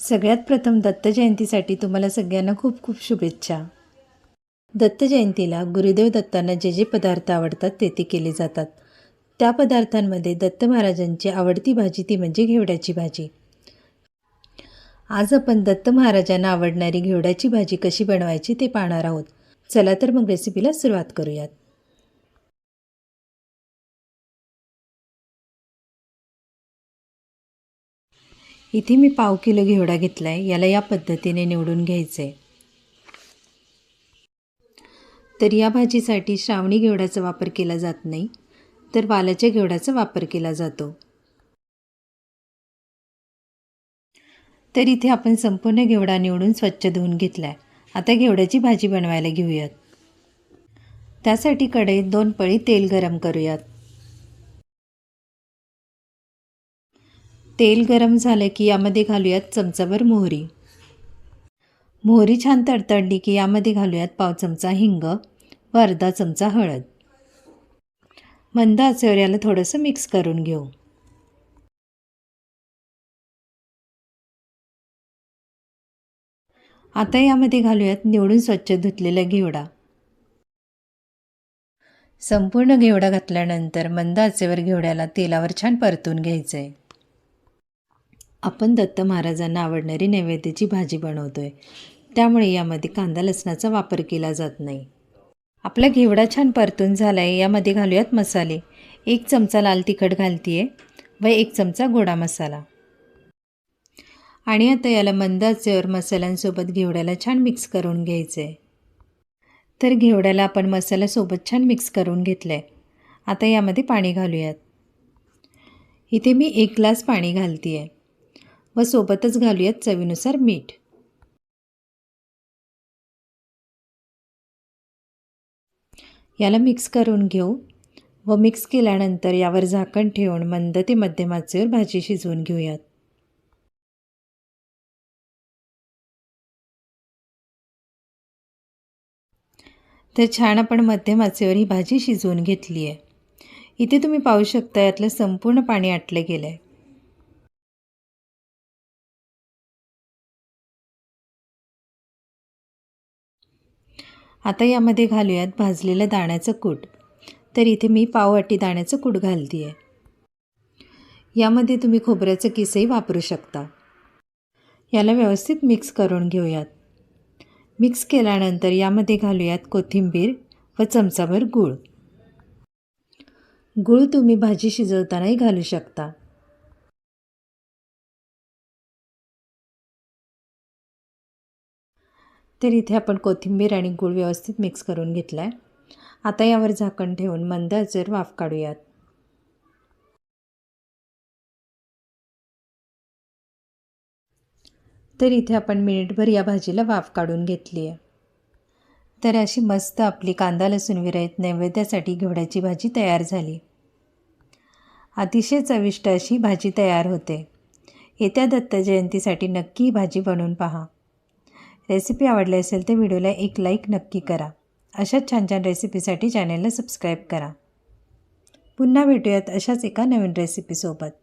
सगळ्यात प्रथम दत्त जयंतीसाठी तुम्हाला सगळ्यांना खूप खूप शुभेच्छा. दत्त जयंतीला गुरुदेव दत्तांना जे जे पदार्थ आवडतात ते ते केले जातात. त्या पदार्थांमध्ये दत्त महाराजांची आवडती भाजी ती म्हणजे घेवड्याची भाजी. आज आपण दत्त महाराजांना आवडणारी घेवड्याची भाजी कशी बनवायची ते पाहणार आहोत. चला तर मग रेसिपीला सुरुवात करूयात. इथे मी पाव किलो घेवडा घेतला आहे याला या पद्धतीने निवडून घ्यायचं आहे तर या भाजीसाठी श्रावणी घेवड्याचा वापर केला जात नाही तर वालाच्या घेवड्याचा वापर केला जातो. तर इथे आपण संपूर्ण घेवडा निवडून स्वच्छ धुवून घेतला आहे आता घेवड्याची भाजी बनवायला घेऊयात. त्यासाठी कढईत दोन पळी तेल गरम करूयात. तेल गरम झालं की यामध्ये घालूयात चमचाभर मोहरी. मोहरी छान तडतडली की यामध्ये घालूयात पाव चमचा हिंग व अर्धा चमचा हळद. मंद आचेवर याला थोडंसं मिक्स करून घेऊ. आता यामध्ये घालूयात निवडून स्वच्छ धुतलेला घेवडा. संपूर्ण घेवडा घातल्यानंतर मंद आचेवर घेवड्याला तेलावर छान परतून घ्यायचं आहे आपण दत्त महाराजांना आवडणारी नैवेद्याची भाजी बनवतो आहे त्यामुळे यामध्ये कांदा लसणाचा वापर केला जात नाही. आपला घेवडा छान परतून झाला आहे यामध्ये घालूयात मसाले. एक चमचा लाल तिखट घालते आहे व एक चमचा गोडा मसाला. आणि आता याला मंदाचेवर मसाल्यांसोबत घेवड्याला छान मिक्स करून घ्यायचं आहे तर घेवड्याला आपण मसाल्यासोबत छान मिक्स करून घेतलं आहे आता यामध्ये पाणी घालूयात. इथे मी एक ग्लास पाणी घालते आहे व सोबतच घालूयात चवीनुसार मीठ. याला मिक्स करून घेऊ व मिक्स केल्यानंतर यावर झाकण ठेवून मंद ते मध्यम आचेवर भाजी शिजवून घेऊयात. तर छान आपण मध्यम आचेवर ही भाजी शिजवून घेतली आहे इथे तुम्ही पाहू शकता यातलं संपूर्ण पाणी आटलं गेलं आहे आता यामध्ये घालूयात भाजलेलं दाण्याचं कूट. तर इथे मी पाववाटी दाण्याचं कूट घालते आहे यामध्ये तुम्ही खोबऱ्याचं किसही वापरू शकता. याला व्यवस्थित मिक्स करून घेऊयात. मिक्स केल्यानंतर यामध्ये घालूयात कोथिंबीर व चमचाभर गूळ. गूळ तुम्ही भाजी शिजवतानाही घालू शकता. तर इथे आपण कोथिंबीर आणि गूळ व्यवस्थित मिक्स करून घेतला आहे आता यावर झाकण ठेवून मंद जर वाफ काढूयात. तर इथे आपण मिनिटभर या भाजीला वाफ काढून घेतली आहे तर अशी मस्त आपली कांदा लसूण विरहित नैवेद्यासाठी घेवड्याची भाजी तयार झाली. अतिशय चविष्ट अशी भाजी तयार होते. येत्या दत्त जयंतीसाठी नक्की भाजी बनवून पहा. रेसिपी आवडली असेल तर व्हिडिओला एक लाईक नक्की करा. अशाच छान छान रेसिपीसाठी चॅनलला सबस्क्राईब करा. पुन्हा भेटूयात अशाच एका नवीन रेसिपीसोबत.